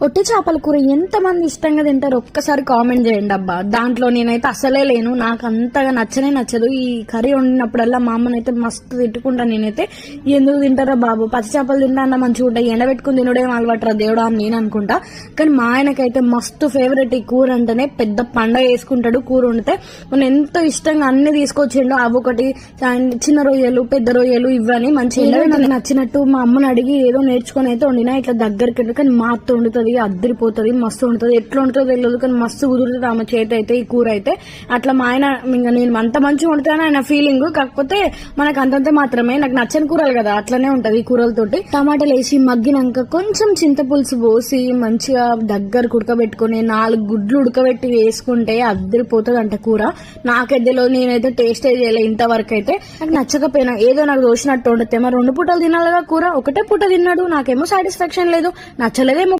ఒట్టి చేపల కూర ఎంతమంది ఇష్టంగా తింటారు ఒక్కసారి కామెంట్ చేయండి అబ్బా. దాంట్లో నేనైతే అసలే లేను. నాకు అంతగా నచ్చనే నచ్చదు. ఈ కర్రీ వండినప్పుడల్లా మా అమ్మనైతే మస్తు తిట్టుకుంటా నేనైతే. ఎందుకు తింటారా బాబు? పచ్చి చేపలు తింటా అన్న మంచిగా ఉంటాయి. ఎండబెట్టుకుని తినడేం అలవాటురా దేవుడా? అని నేను అనుకుంటా. కానీ మా ఆయనకైతే మస్తు ఫేవరెట్ ఈ కూర అంటేనే పెద్ద పండగ వేసుకుంటాడు కూర వండితే. మనం ఎంతో ఇష్టంగా అన్ని తీసుకొచ్చిండు అవి ఒకటి చిన్న రొయ్యలు పెద్ద రొయ్యలు ఇవన్నీ మంచిగా నాకు నచ్చినట్టు మా అమ్మని అడిగి ఏదో నేర్చుకొని అయితే వండినా ఇట్లా దగ్గరికి వెళ్ళి కానీ మా అత్త వండుతుంది. అద్దరిపోతుంది మస్తు వండుతుంది. ఎట్లా ఉంటుందో తెలియదు కానీ మస్తు కుదురుతుంది ఆమె చేతి అయితే ఈ కూర అయితే. అట్లా మా ఆయన ఇంకా నేను అంత మంచిగా వండుతాను ఆయన ఫీలింగ్ కాకపోతే మనకు అంతంత మాత్రమే నాకు నచ్చని కూరలు కదా అట్లనే ఉంటది ఈ కూరలతోటి. టమాటాలు వేసి మగ్గినాక కొంచెం చింతపులుసు పోసి మంచిగా దగ్గర ఉడకబెట్టుకుని నాలుగు గుడ్లు ఉడకబెట్టి వేసుకుంటే అద్దరిపోతుంది అంట కూర నాకెద్దలో నేనైతే టేస్ట్ చేయలే ఇంతవరకు అయితే నాకు నచ్చకపోయినా ఏదో నాకు దోషినట్టు వండితే. మరి రెండు పూటలు తినాలిగా కూర ఒకటే పూట తిన్నాడు నాకేమో సాటిస్ఫాక్షన్ లేదు. నచ్చలేదేమో